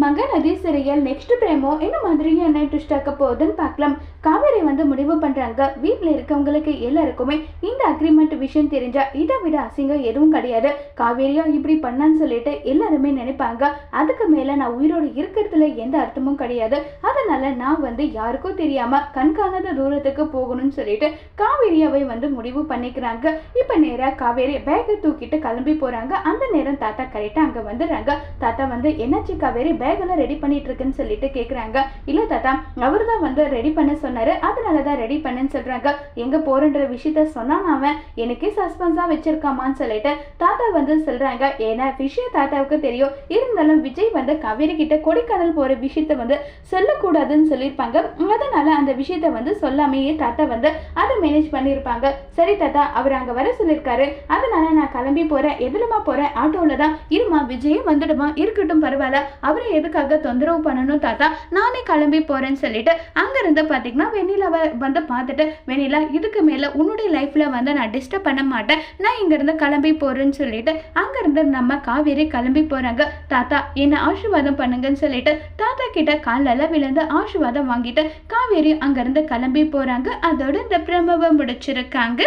மகநதி சிறையில் நெக்ஸ்ட் பிரேமோ என்ன மாதிரியான ட்விஸ்ட் ஆக்க போகுதுன்னு பார்க்கலாம். காவேரி வந்து முடிவு பண்ணுறாங்க வீட்டில் இருக்கவங்களுக்கு எல்லாருக்குமே இந்த அக்ரிமெண்ட் விஷயம் தெரிஞ்சா இதை விட அசிங்கம் எதுவும் கிடையாது. காவேரியா இப்படி பண்ணான்னு சொல்லிட்டு எல்லாருமே நினைப்பாங்க. அதுக்கு மேலே நான் உயிரோடு இருக்கிறதுல எந்த அர்த்தமும் கிடையாது. அதனால நான் வந்து யாருக்கும் தெரியாமல் கண்காணாத தூரத்துக்கு போகணும்னு சொல்லிட்டு காவேரியாவை வந்து முடிவு பண்ணிக்கிறாங்க. இப்போ நேராக காவேரி பேக்கை தூக்கிட்டு கிளம்பி போகிறாங்க அந்த நேரம் தாத்தா கரெக்டாக அங்கே வந்துடுறாங்க. தாத்தா வந்து என்னாச்சு காவேரி? பேக்கெல்லாம் ரெடி பண்ணிட்டு இருக்குன்னு சொல்லிட்டு கேக்குறாங்க. இல்ல தாத்தா அவர் தான் வந்து ரெடி பண்ண சொன்னாரு. அதனாலதான் ரெடி பண்ணுன்னு சொல்றாங்க. எங்க போகிறன்ற விஷயத்த சொன்னான் அவன். எனக்கே சஸ்பென்ஸா வச்சிருக்காமான்னு சொல்லிட்டு தாத்தா வந்து சொல்றாங்க. ஏன்னா விஷயம் தாத்தாவுக்கு தெரியும். இருந்தாலும் விஜய் வந்து காவேரி கிட்ட கொடைக்கானல் போற விஷயத்த வந்து சொல்லக்கூடாதுன்னு சொல்லியிருப்பாங்க. அதனால அந்த விஷயத்த வந்து சொல்லாமையே தாத்தா வந்து அதை மேனேஜ் பண்ணியிருப்பாங்க. சரி தாத்தா அவர் அங்க வர சொல்லியிருக்காரு. அதனால நான் கிளம்பி போறேன். எதுலமா போறேன். ஆட்டோல தான் இருமா விஜயும் வந்துடுமா? இருக்கட்டும் பரவாயில்ல. அவரை எதுக்காக தொந்தரவு பண்ணணும் தாத்தா? நானே கிளம்பி போறேன்னு சொல்லிட்டு அங்கிருந்து பார்த்தீங்கன்னா பாத்தீங்கன்னா வெண்ணிலாவை வந்து பார்த்துட்டு வெண்ணிலா இதுக்கு மேல உன்னுடைய லைஃப்ல வந்து நான் டிஸ்டர்ப் பண்ண மாட்டேன். நான் இங்கிருந்து கிளம்பி போறேன்னு சொல்லிட்டு அங்கிருந்து நம்ம காவேரி கிளம்பி போறாங்க. தாத்தா என்ன ஆசீர்வாதம் பண்ணுங்கன்னு சொல்லிட்டு தாத்தா கிட்ட காலில் விழுந்து ஆசீர்வாதம் வாங்கிட்டு காவேரி அங்கிருந்து கிளம்பி போறாங்க. அதோட இந்த பிரமவை முடிச்சிருக்காங்க.